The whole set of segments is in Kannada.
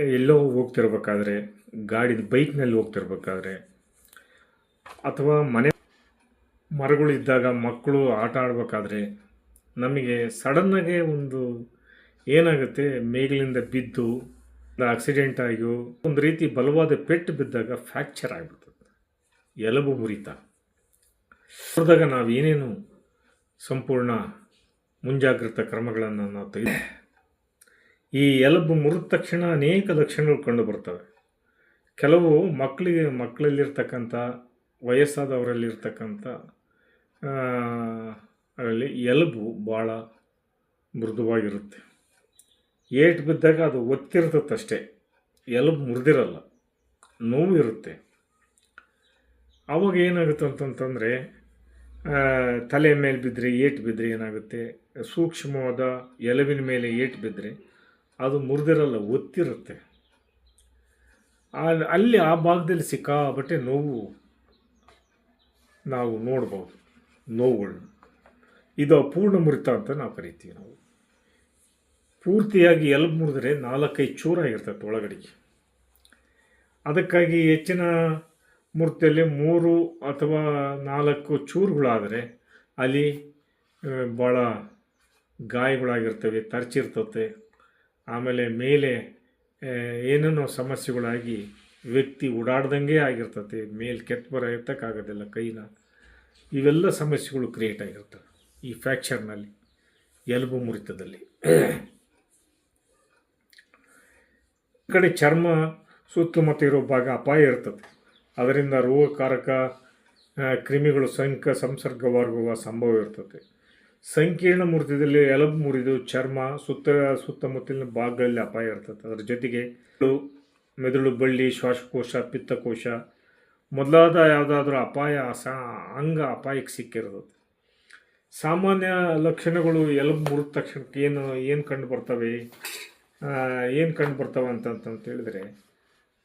ಎಲ್ಲೋ ಹೋಗ್ತಿರ್ಬೇಕಾದ್ರೆ ಗಾಡಿ ಬೈಕ್ನಲ್ಲಿ ಹೋಗ್ತಿರ್ಬೇಕಾದ್ರೆ, ಅಥವಾ ಮನೆ ಮರಗಳಿದ್ದಾಗ ಮಕ್ಕಳು ಆಟ ಆಡಬೇಕಾದ್ರೆ, ನಮಗೆ ಸಡನ್ನಾಗೆ ಒಂದು ಏನಾಗುತ್ತೆ, ಮೇಗಲಿಂದ ಬಿದ್ದು ಆಕ್ಸಿಡೆಂಟ್ ಆಗಿಯೋ, ಒಂದು ರೀತಿ ಬಲವಾದ ಪೆಟ್ಟು ಬಿದ್ದಾಗ ಫ್ರ್ಯಾಕ್ಚರ್ ಆಗಿಬಿಡ್ತದೆ. ಎಲುಬು ಮುರಿತ. ಹೋದಾಗ ನಾವು ಏನೇನು ಸಂಪೂರ್ಣ ಮುಂಜಾಗ್ರತಾ ಕ್ರಮಗಳನ್ನು ನಾವು ತೆಗೆದು ಈ ಎಲುಬು ಮುರಿದ ತಕ್ಷಣ ಅನೇಕ ಲಕ್ಷಣಗಳು ಕಂಡು ಬರ್ತವೆ. ಕೆಲವು ಮಕ್ಕಳಿಗೆ, ಮಕ್ಕಳಲ್ಲಿರ್ತಕ್ಕಂಥ, ವಯಸ್ಸಾದವರಲ್ಲಿರ್ತಕ್ಕಂಥ ಅದರಲ್ಲಿ ಎಲುಬು ಭಾಳ ಮೃದುವಾಗಿರುತ್ತೆ. ಏಟು ಬಿದ್ದಾಗ ಅದು ಒತ್ತಿರ್ತದಷ್ಟೇ ಎಲುಬು ಮುರಿದಿರಲ್ಲ. ನೋವು ಇರುತ್ತೆ. ಆವಾಗ ಏನಾಗುತ್ತೆ ಅಂತಂತಂದರೆ ತಲೆ ಮೇಲೆ ಬಿದ್ದರೆ ಏಟು ಬಿದ್ದರೆ ಏನಾಗುತ್ತೆ? ಸೂಕ್ಷ್ಮವಾದ ಎಲುಬಿನ ಮೇಲೆ ಏಟು ಬಿದ್ದರೆ ಅದು ಮುರಿದಿರಲ್ಲ, ಒತ್ತಿರುತ್ತೆ. ಅಲ್ಲಿ ಆ ಭಾಗದಲ್ಲಿ ಸಿಕ್ಕಾಬಟ್ಟೆ ನೋವು ನಾವು ನೋಡ್ಬೋದು. ನೋವುಗಳನ್ನ ಇದು ಅಪೂರ್ಣ ಮುರಿತ ಅಂತ ನಾವು ಕರಿತೀವಿ ನಾವು. ಪೂರ್ತಿಯಾಗಿ ಎಲ್ಬ್ ಮುರಿದ್ರೆ ನಾಲ್ಕೈದು ಚೂರಾಗಿರ್ತದೆ ಒಳಗಡೆಗೆ. ಅದಕ್ಕಾಗಿ ಹೆಚ್ಚಿನ ಮೂರ್ತಿಯಲ್ಲಿ ಮೂರು ಅಥವಾ ನಾಲ್ಕು ಚೂರುಗಳಾದರೆ ಅಲ್ಲಿ ಭಾಳ ಗಾಯಗಳಾಗಿರ್ತವೆ, ತರ್ಚಿರ್ತತೆ. ಆಮೇಲೆ ಮೇಲೆ ಏನೇನೋ ಸಮಸ್ಯೆಗಳಾಗಿ ವ್ಯಕ್ತಿ ಓಡಾಡ್ದಂಗೆ ಆಗಿರ್ತತೆ, ಮೇಲೆ ಕೆತ್ತ ಬರ ಎತ್ತಕ್ಕಾಗೋದಿಲ್ಲ ಕೈನ. ಇವೆಲ್ಲ ಸಮಸ್ಯೆಗಳು ಕ್ರಿಯೇಟ್ ಆಗಿರ್ತವೆ ಈ ಫ್ಯಾಕ್ಚರ್ನಲ್ಲಿ ಎಲುಬು ಮುರಿತದಲ್ಲಿ. ಕಡೆ ಚರ್ಮ ಸುತ್ತಮುತ್ತ ಇರೋ ಭಾಗ ಅಪಾಯ ಇರ್ತದೆ. ಅದರಿಂದ ರೋಗಕಾರಕ ಕ್ರಿಮಿಗಳು ಸಂಕ, ಸಂಸರ್ಗವಾಗುವ ಸಂಭವ ಇರ್ತದೆ. ಸಂಕೀರ್ಣ ಮುರಿತದಲ್ಲಿ ಎಲಬ್ ಮುರಿದು ಚರ್ಮ ಸುತ್ತ ಸುತ್ತಮುತ್ತಲಿನ ಭಾಗಗಳಲ್ಲಿ ಅಪಾಯ ಇರ್ತದೆ. ಅದರ ಜೊತೆಗೆ ಮೆದುಳು, ಬಳ್ಳಿ ಶ್ವಾಸಕೋಶ ಪಿತ್ತಕೋಶ ಮೊದಲಾದ ಯಾವುದಾದ್ರೂ ಅಪಾಯ ಸಾ ಅಂಗ ಅಪಾಯಕ್ಕೆ ಸಿಕ್ಕಿರ್ತದೆ ಸಾಮಾನ್ಯ ಲಕ್ಷಣಗಳು ಎಲುಬು ಮುರಿದ ತಕ್ಷಣಕ್ಕೆ ಏನು ಏನು ಕಂಡು ಬರ್ತವೆ? ಏನು ಕಂಡು ಬರ್ತವೆ ಅಂತಂತ ಹೇಳಿದ್ರೆ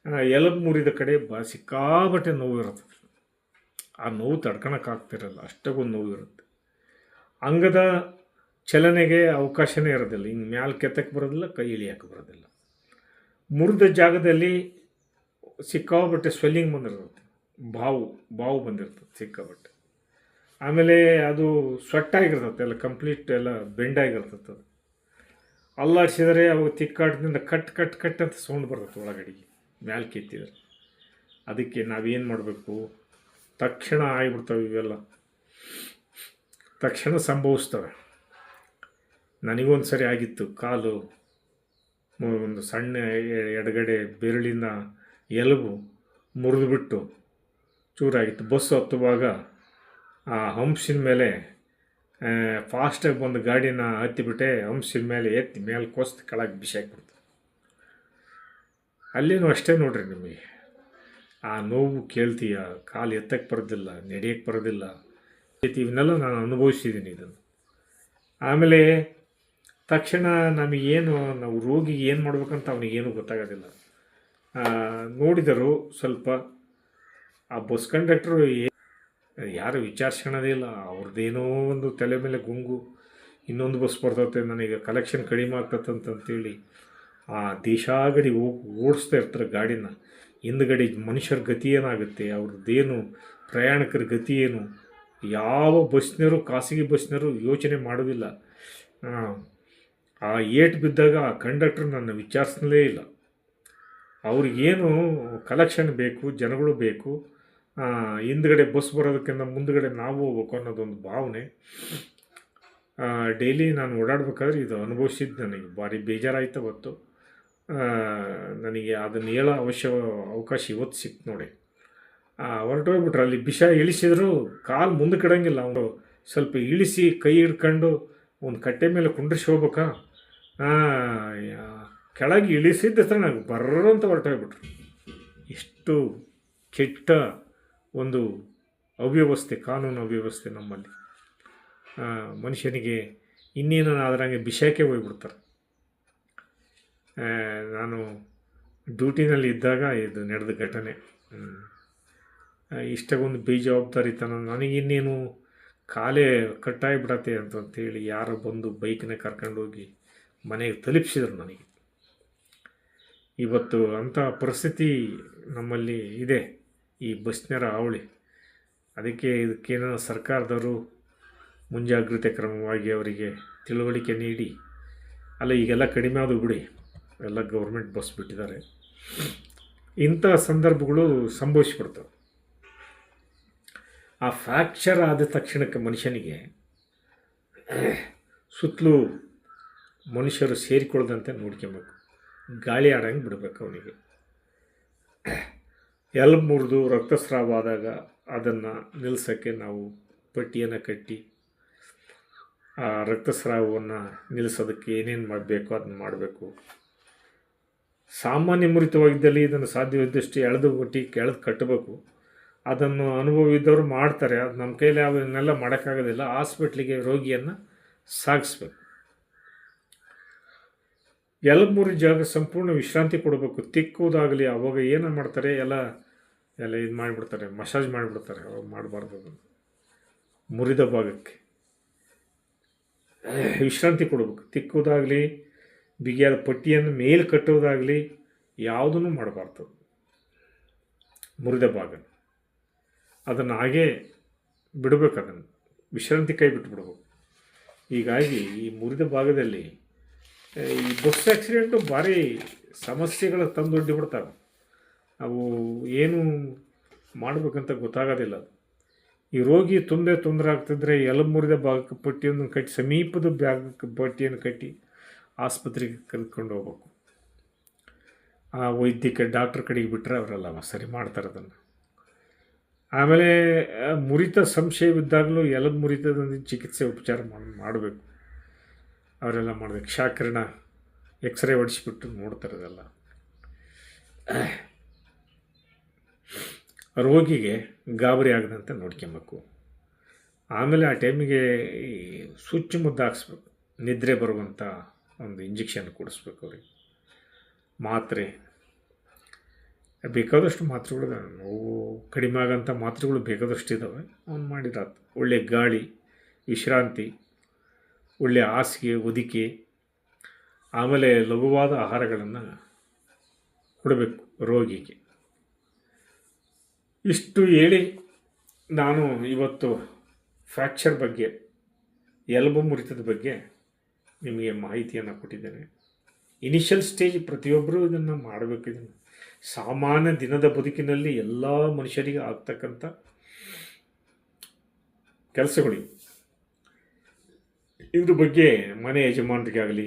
ಎಲಬ್ ಎಲುಬು ಮುರಿದ ಕಡೆ ಬ ಸಿಕ್ಕಾಬಟ್ಟೆ ನೋವು ಇರ್ತದೆ ಆ ನೋವು ತಡ್ಕೊಳಕ್ಕಾಗ್ತಿರಲ್ಲ ಅಷ್ಟಕ್ಕೊಂದು ನೋವು ಇರುತ್ತೆ. ಅಂಗದ ಚಲನೆಗೆ ಅವಕಾಶನೇ ಇರೋದಿಲ್ಲ. ಹಿಂಗೆ ಮ್ಯಾಲೆ ಕೆತ್ತಕ್ಕೆ ಬರೋದಿಲ್ಲ, ಕೈ ಇಳಿಯಕ್ಕೆ ಬರೋದಿಲ್ಲ. ಮುರಿದ ಜಾಗದಲ್ಲಿ ಸಿಕ್ಕಾಬಟ್ಟೆ ಸ್ವೆಲ್ಲಿಂಗ್ ಬಂದಿರ್ತದೆ ಬಾವು ಬಾವು ಬಂದಿರ್ತದೆ ಸಿಕ್ಕಾಬಟ್ಟೆ ಆಮೇಲೆ ಅದು ಸೊಟ್ಟಾಗಿರ್ತದೆ ಎಲ್ಲ ಕಂಪ್ಲೀಟ್ ಎಲ್ಲ ಬೆಂಡಾಗಿರ್ತದೆ ಅದು. ಅಲ್ಲಾಡಿಸಿದರೆ ಅವಾಗ ತಿಕ್ಕಾಟದಿಂದ ಕಟ್ ಕಟ್ ಕಟ್ ಅಂತ ಸೌಂಡ್ ಬರ್ತದೆ ಒಳಗಡೆಗೆ ಮ್ಯಾಲೆ ಕೆತ್ತಿದ್ರೆ. ಅದಕ್ಕೆ ನಾವೇನು ಮಾಡಬೇಕು? ತಕ್ಷಣ ಆಗಿಬಿಡ್ತವೆ ಇವೆಲ್ಲ. ತಕ್ಷಣ ಸಂಭವಿಸ್ತವೆ. ನನಗೊಂದು ಸರಿ ಆಗಿತ್ತು. ಕಾಲು ಒಂದು ಸಣ್ಣ ಎಡಗಡೆ ಬೆರಳಿನ ಎಲುಬು ಮುರಿದುಬಿಟ್ಟು ಚೂರಾಗಿತ್ತು. ಬಸ್ ಹತ್ತುವಾಗ ಆ ಹಂಸಿನ ಮೇಲೆ ಫಾಸ್ಟಾಗಿ ಬಂದು ಗಾಡಿನ ಹತ್ತಿಬಿಟ್ಟೆ ಹಂಸಿನ ಮೇಲೆ ಎತ್ತಿ ಮೇಲೆ ಕೊಸ್ತು ಕೆಳಗೆ ಬಿಸಾಕ್ಬಿಡ್ತು ಅಲ್ಲೇನೂ ಅಷ್ಟೇ ನೋಡ್ರಿ ನಿಮಗೆ. ಆ ನೋವು ಕೇಳ್ತೀಯ, ಕಾಲು ಎತ್ತಕ್ಕೆ ಬರೋದಿಲ್ಲ, ನಡೆಯಕ್ಕೆ ಬರೋದಿಲ್ಲ ಇವನ್ನೆಲ್ಲ ನಾನು ಅನುಭವಿಸಿದ್ದೀನಿ ಇದನ್ನು. ಆಮೇಲೆ ತಕ್ಷಣ ನಮಗೇನು, ನಾವು ರೋಗಿಗೆ ಏನು ಮಾಡ್ಬೇಕಂತ ಅವನಿಗೇನು ಗೊತ್ತಾಗೋದಿಲ್ಲ. ನೋಡಿದರು ಸ್ವಲ್ಪ, ಆ ಬಸ್ ಕಂಡಕ್ಟ್ರು ಯಾರು ವಿಚಾರಿಸ್ಕೊಳೋದೇ ಇಲ್ಲ. ಅವ್ರದ್ದೇನೋ ಒಂದು ತಲೆ ಮೇಲೆ ಗುಂಗು, ಇನ್ನೊಂದು ಬಸ್ ಬರ್ತೈತೆ, ನನಗೆ ಕಲೆಕ್ಷನ್ ಕಡಿಮೆ ಆಗ್ತದೆ ಅಂತಂತೇಳಿ ಆ ದೇಶಾಗಡಿ ಓಡಿಸ್ತಾ ಇರ್ತಾರೆ ಗಾಡಿನ. ಹಿಂದ್ಗಡೆ ಮನುಷ್ಯರ ಗತಿ ಏನಾಗುತ್ತೆ, ಅವ್ರದ್ದೇನು ಪ್ರಯಾಣಿಕರ ಗತಿ ಏನು ಯಾವ ಬಸ್ನರು ಖಾಸಗಿ ಬಸ್ನರು ಯೋಚನೆ ಮಾಡೋದಿಲ್ಲ ಆ, ಏಟ್ ಬಿದ್ದಾಗ ಆ ಕಂಡಕ್ಟ್ರ್ ನನ್ನ ವಿಚಾರಿಸಲೇ ಇಲ್ಲ. ಅವ್ರಿಗೇನು ಕಲೆಕ್ಷನ್ ಬೇಕು ಜನಗಳು ಬೇಕು ಹಿಂದ್ಗಡೆ ಬಸ್ ಬರೋದಕ್ಕಿಂತ ಮುಂದ್ಗಡೆ ನಾವು ಹೋಗ್ಬೇಕು ಅನ್ನೋದೊಂದು ಭಾವನೆ. ಡೈಲಿ ನಾನು ಓಡಾಡ್ಬೇಕಾದ್ರೆ ಇದು ಅನುಭವಿಸಿದ್ದು ನನಗೆ ಭಾರಿ ಬೇಜಾರಾಯ್ತು ಗೊತ್ತು. ನನಗೆ ಅದನ್ನು ಹೇಳೋ ಅವಶ್ಯ ಅವಕಾಶ ಇವತ್ತು ಸಿಕ್ತು ನೋಡಿ. ಹೊರಟೋಗ್ಬಿಟ್ರು. ಅಲ್ಲಿ ಬಿಷ ಇಳಿಸಿದ್ರು, ಕಾಲು ಮುಂದೆ ಕಡಂಗಿಲ್ಲ ಅವರು ಸ್ವಲ್ಪ ಇಳಿಸಿ ಕೈ ಹಿಡ್ಕೊಂಡು ಒಂದು ಕಟ್ಟೆ ಮೇಲೆ ಕುಂಡ್ರಿಸಿ ಹೋಗ್ಬೇಕಾ? ಕೆಳಗೆ ಇಳಿಸಿದ್ದ ತಕ್ಷಣ ಬರ್ರ ಅಂತ ಹೊರಟೋಗ್ಬಿಟ್ರು. ಎಷ್ಟು ಕೆಟ್ಟ ಒಂದು ಅವ್ಯವಸ್ಥೆ, ಕಾನೂನು ಅವ್ಯವಸ್ಥೆ ನಮ್ಮಲ್ಲಿ. ಮನುಷ್ಯನಿಗೆ ಇನ್ನೇನು ಅದರಂಗೆ ಬಿಷಾಕೆ ಹೋಗ್ಬಿಡ್ತಾರೆ. ನಾನು ಡ್ಯೂಟಿನಲ್ಲಿ ಇದ್ದಾಗ ಇದು ನಡೆದ ಘಟನೆ. ಜವಾಬ್ದಾರಿತನ ಬೇಜವಾಬ್ದಾರಿತನ, ನನಗಿನ್ನೇನು ಕಾಲೇ ಕಟ್ಟಾಗಿಬಿಡತ್ತೆ ಅಂತಂತೇಳಿ ಯಾರೋ ಬಂದು ಬೈಕ್ನ ಕರ್ಕೊಂಡೋಗಿ ಮನೆಗೆ ತಲುಪಿಸಿದ್ರು ನನಗೆ. ಇವತ್ತು ಅಂಥ ಪರಿಸ್ಥಿತಿ ನಮ್ಮಲ್ಲಿ ಇದೆ, ಈ ಬಸ್ನರ ಹಾವಳಿ. ಅದಕ್ಕೆ ಇದಕ್ಕೇನೋ ಸರ್ಕಾರದವರು ಮುಂಜಾಗ್ರತೆ ಕ್ರಮವಾಗಿ ಅವರಿಗೆ ತಿಳುವಳಿಕೆ ನೀಡಿ, ಅಲ್ಲ ಈಗೆಲ್ಲ ಕಡಿಮೆ ಆದವು ಬಿಡಿ, ಎಲ್ಲ ಗೌರ್ಮೆಂಟ್ ಬಸ್ ಬಿಟ್ಟಿದ್ದಾರೆ. ಇಂಥ ಸಂದರ್ಭಗಳು ಸಂಭವಿಸ್ಬಿಡ್ತವೆ. ಆ ಫ್ರ್ಯಾಕ್ಚರ್ ಆದ ತಕ್ಷಣಕ್ಕೆ ಮನುಷ್ಯನಿಗೆ ಸುತ್ತಲೂ ಮನುಷ್ಯರು ಸೇರಿಕೊಳ್ಳದಂತೆ ನೋಡ್ಕೊಬೇಕು. ಗಾಳಿ ಆಡಂಗೆ ಬಿಡಬೇಕು ಅವನಿಗೆ. ಎಲ್ ಮುರಿದು ರಕ್ತಸ್ರಾವ ಆದಾಗ ಅದನ್ನು ನಿಲ್ಲಿಸೋಕ್ಕೆ ನಾವು ಪಟ್ಟಿಯನ್ನು ಕಟ್ಟಿ, ಆ ರಕ್ತಸ್ರಾವವನ್ನು ನಿಲ್ಲಿಸೋದಕ್ಕೆ ಏನೇನು ಮಾಡಬೇಕು ಅದನ್ನು ಮಾಡಬೇಕು. ಸಾಮಾನ್ಯ ಮುರಿತವಾಗಿದ್ದಲ್ಲಿ ಇದನ್ನು ಸಾಧ್ಯವಿದ್ದಷ್ಟು ಎಳೆದು ಒಟ್ಟಿ ಕೆಳದು ಕಟ್ಟಬೇಕು. ಅದನ್ನು ಅನುಭವ ಇದ್ದವರು ಮಾಡ್ತಾರೆ. ಅದು ನಮ್ಮ ಕೈಲಿ ಅವನ್ನೆಲ್ಲ ಮಾಡೋಕ್ಕಾಗೋದಿಲ್ಲ. ಹಾಸ್ಪಿಟ್ಲಿಗೆ ರೋಗಿಯನ್ನು ಸಾಗಿಸ್ಬೇಕು. ಮೂರು ಜಾಗ ಸಂಪೂರ್ಣ ವಿಶ್ರಾಂತಿ ಕೊಡಬೇಕು. ತಿಕ್ಕುವುದಾಗಲಿ ಅವಾಗ ಏನು ಮಾಡ್ತಾರೆ? ಎಲ್ಲ ಎಲ್ಲ ಇದು ಮಾಡಿಬಿಡ್ತಾರೆ. ಮಸಾಜ್ ಮಾಡಿಬಿಡ್ತಾರೆ. ಅವಾಗ ಮಾಡಬಾರ್ದು ಅದನ್ನು ಮುರಿದ ಭಾಗಕ್ಕೆ. ವಿಶ್ರಾಂತಿ ಕೊಡಬೇಕು. ತಿಕ್ಕುವುದಾಗಲಿ ಬಿಗಿಯಾದ ಪಟ್ಟಿಯನ್ನು ಮೇಲೆ ಕಟ್ಟುವುದಾಗಲಿ ಯಾವುದನ್ನು ಮಾಡಬಾರ್ದು. ಮುರಿದ ಭಾಗ ಅದನ್ನು ಹಾಗೇ ಬಿಡಬೇಕು ಅದನ್ನು. ವಿಶ್ರಾಂತಿ ಕೈ ಬಿಟ್ಟು ಬಿಡಬೇಕು. ಹೀಗಾಗಿ ಈ ಮುರಿದ ಭಾಗದಲ್ಲಿ ಈ ಬಸ್ ಆ್ಯಕ್ಸಿಡೆಂಟು ಭಾರಿ ಸಮಸ್ಯೆಗಳ ತಂದೊಡ್ಡಿ ಬಿಡ್ತಾವೆ. ಅವು ಏನು ಮಾಡಬೇಕಂತ ಗೊತ್ತಾಗೋದಿಲ್ಲ ಈ ರೋಗಿ ತೊಂದರೆ ತೊಂದರೆ ಆಗ್ತಿದ್ರೆ ಎಲ್ಲ ಮುರಿದ ಭಾಗಕ್ಕೆ ಪಟ್ಟಿಯನ್ನು ಕಟ್ಟಿ, ಸಮೀಪದ ಭಾಗಕ್ಕೆ ಪಟ್ಟಿಯನ್ನು ಕಟ್ಟಿ ಆಸ್ಪತ್ರೆಗೆ ಕರ್ಕೊಂಡು ಹೋಗ್ಬೇಕು. ಆ ವೈದ್ಯಕ ಡಾಕ್ಟ್ರ್ ಕಡೆಗೆ ಬಿಟ್ಟರೆ ಅವರೆಲ್ಲ ಸರಿ ಮಾಡ್ತಾರೆ ಅದನ್ನು. ಆಮೇಲೆ ಮುರಿತ ಸಂಶಯವಿದ್ದಾಗಲೂ ಎಲ್ಲದ ಮುರಿತದ ಚಿಕಿತ್ಸೆ ಉಪಚಾರ ಮಾಡಿ, ಮಾಡಬೇಕು. ಅವರೆಲ್ಲ ಮಾಡಬೇಕು ಶಾಕರಣ ಎಕ್ಸ್ರೇ ಹೊಡಿಸ್ಬಿಟ್ಟು ನೋಡ್ತಾರೆ ಅದೆಲ್ಲ ರೋಗಿಗೆ ಗಾಬರಿ ಆಗದಂತೆ ನೋಡ್ಕೊಬೇಕು. ಆಮೇಲೆ ಆ ಟೈಮಿಗೆ ಈ ಸುಚ್ಚು ಮುದ್ದಾಗಿಸ್ಬೇಕು ನಿದ್ರೆ ಬರುವಂಥ ಒಂದು ಇಂಜೆಕ್ಷನ್ ಕೊಡಿಸ್ಬೇಕು ಅವ್ರಿಗೆ. ಮಾತ್ರೆ ಬೇಕಾದಷ್ಟು ಮಾತ್ರೆಗಳು. ನೋವು ಕಡಿಮೆ ಆಗೋಂಥ ಮಾತ್ರೆಗಳು ಬೇಕಾದಷ್ಟು ಇದ್ದಾವೆ ಅವ್ನು ಮಾಡಿದಾತು ಒಳ್ಳೆಯ ಗಾಳಿ, ವಿಶ್ರಾಂತಿ ಒಳ್ಳೆಯ ಹಾಸಿಗೆ ಒದಿಕೆ ಆಮೇಲೆ ಲಘುವಾದ ಆಹಾರಗಳನ್ನು ಕೊಡಬೇಕು ರೋಗಿಗೆ. ಇಷ್ಟು ಹೇಳಿ ನಾನು ಇವತ್ತು ಫ್ರ್ಯಾಕ್ಚರ್ ಬಗ್ಗೆ ಎಲುಬು ಮುರಿತದ ಬಗ್ಗೆ ನಿಮಗೆ ಮಾಹಿತಿಯನ್ನು ಕೊಟ್ಟಿದ್ದೇನೆ. ಇನಿಷಿಯಲ್ ಸ್ಟೇಜ್ ಪ್ರತಿಯೊಬ್ಬರೂ ಇದನ್ನು ಮಾಡಬೇಕು ಇದನ್ನು. ಸಾಮಾನ್ಯ ದಿನದ ಬದುಕಿನಲ್ಲಿ ಎಲ್ಲ ಮನುಷ್ಯರಿಗೆ ಆಗ್ತಕ್ಕಂಥ ಕೆಲಸಗಳು. ಇದ್ರ ಬಗ್ಗೆ ಮನೆ ಯಜಮಾನರಿಗಾಗಲಿ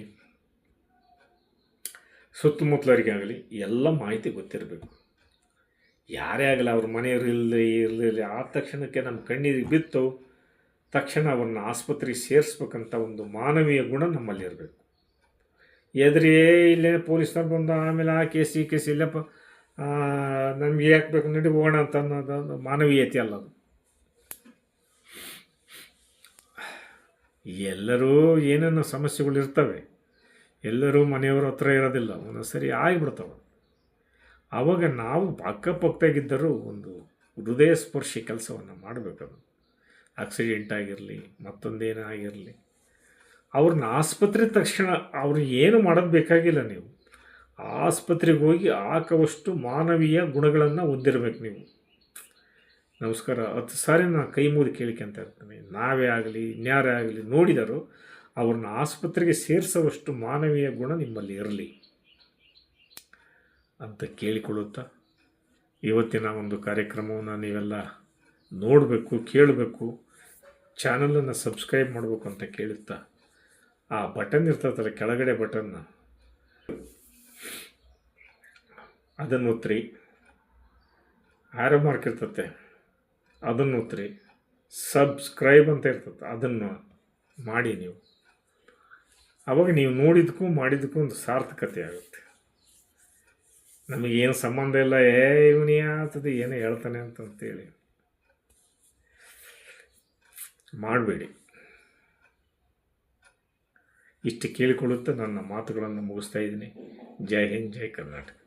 ಸುತ್ತಮುತ್ತಲರಿಗಾಗಲಿ ಎಲ್ಲ ಮಾಹಿತಿ ಗೊತ್ತಿರಬೇಕು ಯಾರೇ ಆಗಲಿ ಅವ್ರ ಮನೆಯವರು ಇಲ್ಲದೆ ಇರಲಿಲ್ಲ ಆದ ತಕ್ಷಣಕ್ಕೆ ನಮ್ಮ ಕಣ್ಣೀರಿಗೆ ಬಿತ್ತು, ತಕ್ಷಣ ಅವ್ರನ್ನ ಆಸ್ಪತ್ರೆಗೆ ಸೇರಿಸ್ಬೇಕಂತ ಒಂದು ಮಾನವೀಯ ಗುಣ ನಮ್ಮಲ್ಲಿ ಇರಬೇಕು ಎದುರೇ ಇಲ್ಲೇ ಪೊಲೀಸ್ನವ್ರು ಬಂದು ಆಮೇಲೆ ಆ ಕೇಸ್ ಈ ಕೇಸ್ ಇಲ್ಲಪ್ಪ ನಮ್ಗೆ ಯಾಕೆ ಬೇಕು ನಡಿ ಹೋಗೋಣ ಅಂತ ಅನ್ನೋದು ಒಂದು ಮಾನವೀಯತೆ ಅಲ್ಲ ಅದು. ಎಲ್ಲರೂ ಏನೇನೋ ಸಮಸ್ಯೆಗಳು ಇರ್ತವೆ. ಎಲ್ಲರೂ ಮನೆಯವ್ರ ಹತ್ರ ಇರೋದಿಲ್ಲ, ಒಂದೊಂದು ಸರಿ ಆಗಿಬಿಡ್ತವೆ. ಆವಾಗ ನಾವು ಅಕ್ಕಪಕ್ಕದಾಗಿದ್ದರೂ ಒಂದು ಹೃದಯ ಸ್ಪರ್ಶಿ ಕೆಲಸವನ್ನು ಮಾಡಬೇಕದು ಆಕ್ಸಿಡೆಂಟ್ ಆಗಿರಲಿ ಮತ್ತೊಂದೇನೇ ಆಗಿರಲಿ ಅವ್ರನ್ನ ಆಸ್ಪತ್ರೆ ತಕ್ಷಣ ಅವ್ರು ಏನು ಮಾಡೋದು ಬೇಕಾಗಿಲ್ಲ ನೀವು. ಆಸ್ಪತ್ರೆಗೆ ಹೋಗಿ ಹಾಕುವಷ್ಟು ಮಾನವೀಯ ಗುಣಗಳನ್ನು ಹೊಂದಿರಬೇಕು ನೀವು. ನಮಸ್ಕಾರ. ಹತ್ತು ಸಾರಿ ನಾನು ಕೈ ಮುಗಿದು ಕೇಳ್ಕೊಂತ ಇರ್ತೀನಿ ನಾವೇ ಆಗಲಿ, ಇನ್ಯಾರೇ ಆಗಲಿ ನೋಡಿದರು ಅವ್ರನ್ನ ಆಸ್ಪತ್ರೆಗೆ ಸೇರಿಸುವಷ್ಟು ಮಾನವೀಯ ಗುಣ ನಿಮ್ಮಲ್ಲಿ ಇರಲಿ ಅಂತ ಕೇಳಿಕೊಳ್ಳುತ್ತಾ ಇವತ್ತಿನ ಒಂದು ಕಾರ್ಯಕ್ರಮವನ್ನು ನೀವೆಲ್ಲ ನೋಡಬೇಕು, ಕೇಳಬೇಕು, ಚಾನಲನ್ನು ಸಬ್ಸ್ಕ್ರೈಬ್ ಮಾಡಬೇಕು ಅಂತ ಕೇಳುತ್ತಾ ಆ ಬಟನ್ ಇರ್ತದಲ್ಲ, ಕೆಳಗಡೆ ಬಟನ್ನ ಅದನ್ನು ಒತ್ತಿರಿ ಆರೋ ಮಾರ್ಕ್ ಇರ್ತತೆ. ಅದನ್ನು ಒತ್ತಿರಿ ಸಬ್ಸ್ಕ್ರೈಬ್ ಅಂತ ಇರ್ತದೆ ಅದನ್ನು ಮಾಡಿ ನೀವು. ಅವಾಗ ನೀವು ನೋಡಿದ್ದಕ್ಕೂ ಮಾಡಿದ್ದಕ್ಕೂ ಒಂದು ಸಾರ್ಥಕತೆ ಆಗುತ್ತೆ. ನಮಗೇನು ಸಂಬಂಧ ಇಲ್ಲ. ಏ, ಇವನೇ ಆಗ್ತದೆ ಏನೋ ಹೇಳ್ತಾನೆ ಅಂತಂತೇಳಿ ಮಾಡಬೇಡಿ. ಇಷ್ಟು ಕೇಳಿಕೊಳ್ಳುತ್ತಾ ನನ್ನ ಮಾತುಗಳನ್ನು ಮುಗಿಸ್ತಾ ಇದ್ದೀನಿ. ಜೈ ಹಿಂದ್, ಜೈ ಕರ್ನಾಟಕ.